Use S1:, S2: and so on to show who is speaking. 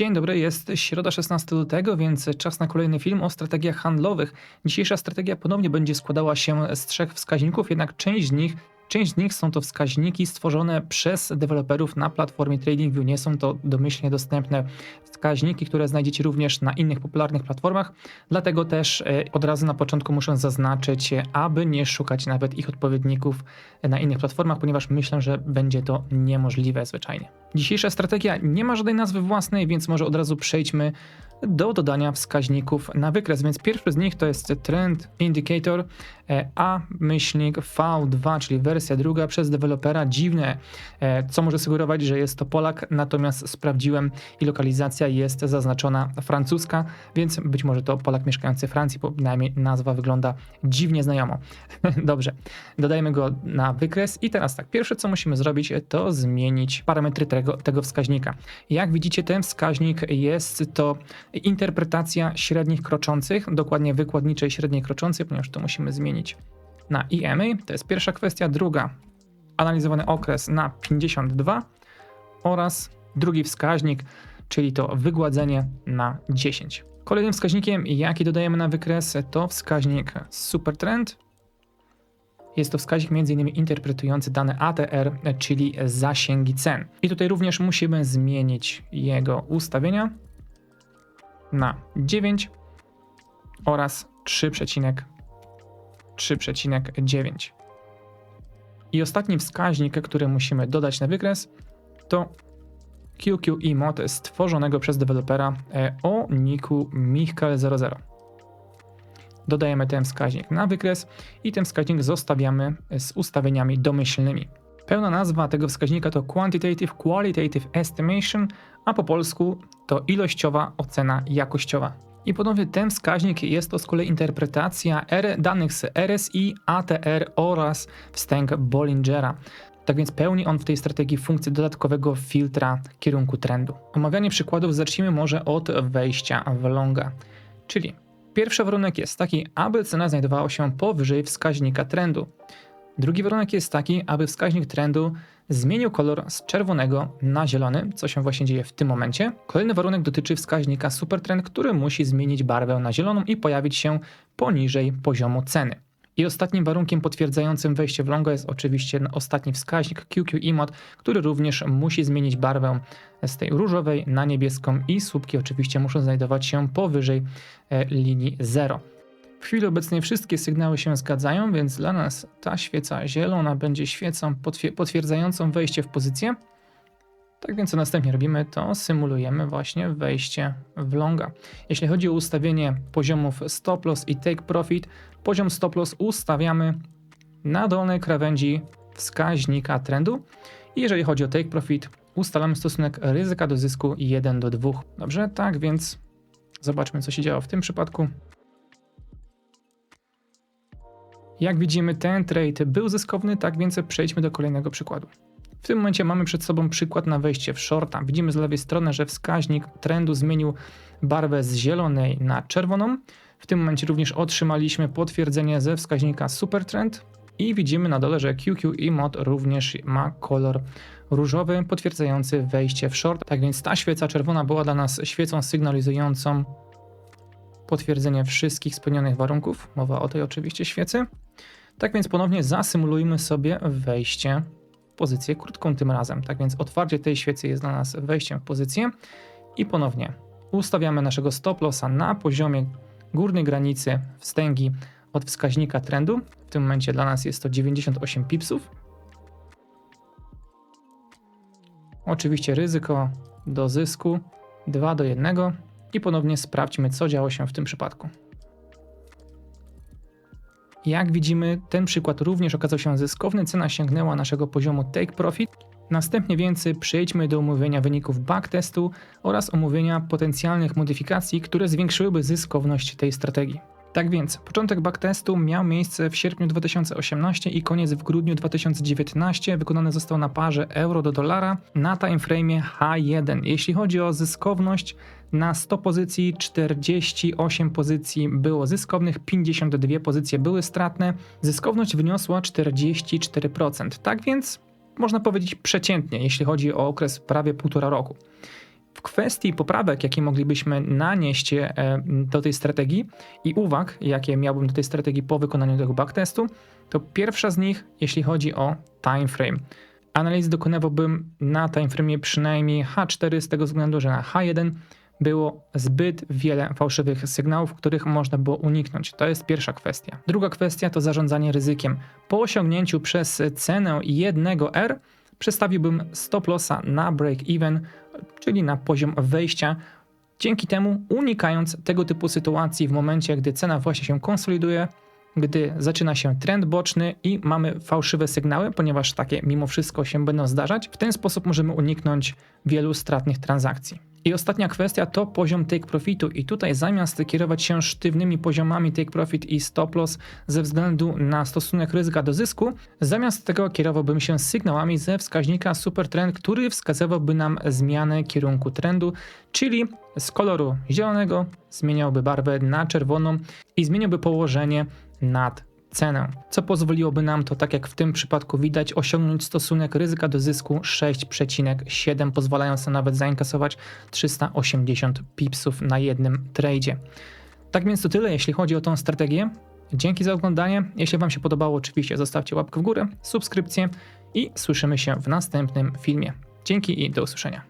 S1: Dzień dobry, jest środa 16 lutego, więc czas na kolejny film o strategiach handlowych. Dzisiejsza strategia ponownie będzie składała się z trzech wskaźników, jednak część z nich Część z nich są to wskaźniki stworzone przez deweloperów na platformie TradingView. Nie są to domyślnie dostępne wskaźniki, które znajdziecie również na innych popularnych platformach. Dlatego też e, od razu na początku muszę zaznaczyć, aby nie szukać nawet ich odpowiedników na innych platformach, ponieważ myślę, że będzie to niemożliwe zwyczajnie. Dzisiejsza strategia nie ma żadnej nazwy własnej, więc może od razu przejdźmy do dodania wskaźników na wykres. Więc pierwszy z nich to jest Trend Indicator e, A myślnik V2, czyli wersja druga przez dewelopera. Dziwne, e, co może sugerować, że jest to Polak, natomiast sprawdziłem i lokalizacja jest zaznaczona francuska, więc być może to Polak mieszkający w Francji, bo przynajmniej nazwa wygląda dziwnie znajomo. Dobrze, dodajemy go na wykres i teraz tak, pierwsze co musimy zrobić to zmienić parametry tego, tego wskaźnika. Jak widzicie ten wskaźnik jest to interpretacja średnich kroczących, dokładnie wykładniczej średniej kroczącej, ponieważ to musimy zmienić na EMA. To jest pierwsza kwestia. Druga, analizowany okres na 52 oraz drugi wskaźnik, czyli to wygładzenie na 10. Kolejnym wskaźnikiem, jaki dodajemy na wykres, to wskaźnik Supertrend. Jest to wskaźnik m.in. interpretujący dane ATR, czyli zasięgi cen. I tutaj również musimy zmienić jego ustawienia na 9 oraz 3,3,9. I ostatni wskaźnik, który musimy dodać na wykres, to QQE mod stworzonego przez dewelopera e, o niku Michal00. Dodajemy ten wskaźnik na wykres i ten wskaźnik zostawiamy z ustawieniami domyślnymi. Pełna nazwa tego wskaźnika to Quantitative Qualitative Estimation, a po polsku to ilościowa ocena jakościowa. I ponownie ten wskaźnik jest to z kolei interpretacja danych z RSI, ATR oraz wstęg Bollingera. Tak więc pełni on w tej strategii funkcję dodatkowego filtra kierunku trendu. Omawianie przykładów zacznijmy może od wejścia w longa. Czyli pierwszy warunek jest taki, aby cena znajdowała się powyżej wskaźnika trendu. Drugi warunek jest taki, aby wskaźnik trendu zmienił kolor z czerwonego na zielony, co się właśnie dzieje w tym momencie. Kolejny warunek dotyczy wskaźnika supertrend, który musi zmienić barwę na zieloną i pojawić się poniżej poziomu ceny. I ostatnim warunkiem potwierdzającym wejście w longa jest oczywiście ostatni wskaźnik QQEMOD, który również musi zmienić barwę z tej różowej na niebieską i słupki oczywiście muszą znajdować się powyżej e, linii 0. W chwili obecnej wszystkie sygnały się zgadzają, więc dla nas ta świeca zielona będzie świecą potwierdzającą wejście w pozycję. Tak więc co następnie robimy, to symulujemy właśnie wejście w longa. Jeśli chodzi o ustawienie poziomów stop loss i take profit, poziom stop loss ustawiamy na dolnej krawędzi wskaźnika trendu. I jeżeli chodzi o take profit, ustalamy stosunek ryzyka do zysku 1 do 2. Dobrze, tak więc zobaczmy co się działo w tym przypadku. Jak widzimy, ten trade był zyskowny, tak więc przejdźmy do kolejnego przykładu. W tym momencie mamy przed sobą przykład na wejście w shorta. Widzimy z lewej strony, że wskaźnik trendu zmienił barwę z zielonej na czerwoną. W tym momencie również otrzymaliśmy potwierdzenie ze wskaźnika Supertrend i widzimy na dole, że QQE mod również ma kolor różowy, potwierdzający wejście w short. Tak więc ta świeca czerwona była dla nas świecą sygnalizującą potwierdzenie wszystkich spełnionych warunków. Mowa o tej oczywiście świecy. Tak więc ponownie zasymulujmy sobie wejście pozycję krótką tym razem. Tak więc otwarcie tej świecy jest dla nas wejściem w pozycję i ponownie ustawiamy naszego stop lossa na poziomie górnej granicy wstęgi od wskaźnika trendu. W tym momencie dla nas jest to 98 pipsów. Oczywiście ryzyko do zysku 2 do 1 i ponownie sprawdźmy, co działo się w tym przypadku. Jak widzimy, ten przykład również okazał się zyskowny, cena sięgnęła naszego poziomu take profit. Następnie więcej przejdźmy do omówienia wyników backtestu oraz omówienia potencjalnych modyfikacji, które zwiększyłyby zyskowność tej strategii. Tak więc, początek backtestu miał miejsce w sierpniu 2018 i koniec w grudniu 2019. Wykonany został na parze euro do dolara na timeframe H1. Jeśli chodzi o zyskowność, na 100 pozycji 48 pozycji było zyskownych, 52 pozycje były stratne. Zyskowność wyniosła 44%. Tak więc można powiedzieć przeciętnie, jeśli chodzi o okres prawie półtora roku. W kwestii poprawek, jakie moglibyśmy nanieść e, do tej strategii i uwag, jakie miałbym do tej strategii po wykonaniu tego backtestu, to pierwsza z nich, jeśli chodzi o time frame. Analiz dokonywałbym na timeframe przynajmniej H4 z tego względu, że na H1 było zbyt wiele fałszywych sygnałów, których można było uniknąć. To jest pierwsza kwestia. Druga kwestia to zarządzanie ryzykiem. Po osiągnięciu przez cenę 1R przestawiłbym stop lossa na break even, czyli na poziom wejścia. Dzięki temu unikając tego typu sytuacji w momencie, gdy cena właśnie się konsoliduje, gdy zaczyna się trend boczny i mamy fałszywe sygnały, ponieważ takie mimo wszystko się będą zdarzać, w ten sposób możemy uniknąć wielu stratnych transakcji. I ostatnia kwestia to poziom take profitu. I tutaj zamiast kierować się sztywnymi poziomami take profit i stop loss ze względu na stosunek ryzyka do zysku, zamiast tego kierowałbym się sygnałami ze wskaźnika supertrend, który wskazywałby nam zmianę kierunku trendu, czyli z koloru zielonego zmieniałby barwę na czerwoną i zmieniałby położenie nad cenę, co pozwoliłoby nam to, tak jak w tym przypadku widać, osiągnąć stosunek ryzyka do zysku 6,7, pozwalając nam nawet zainkasować 380 pipsów na jednym tradzie. Tak więc to tyle, jeśli chodzi o tą strategię. Dzięki za oglądanie. Jeśli Wam się podobało, oczywiście zostawcie łapkę w górę, subskrypcję i słyszymy się w następnym filmie. Dzięki i do usłyszenia.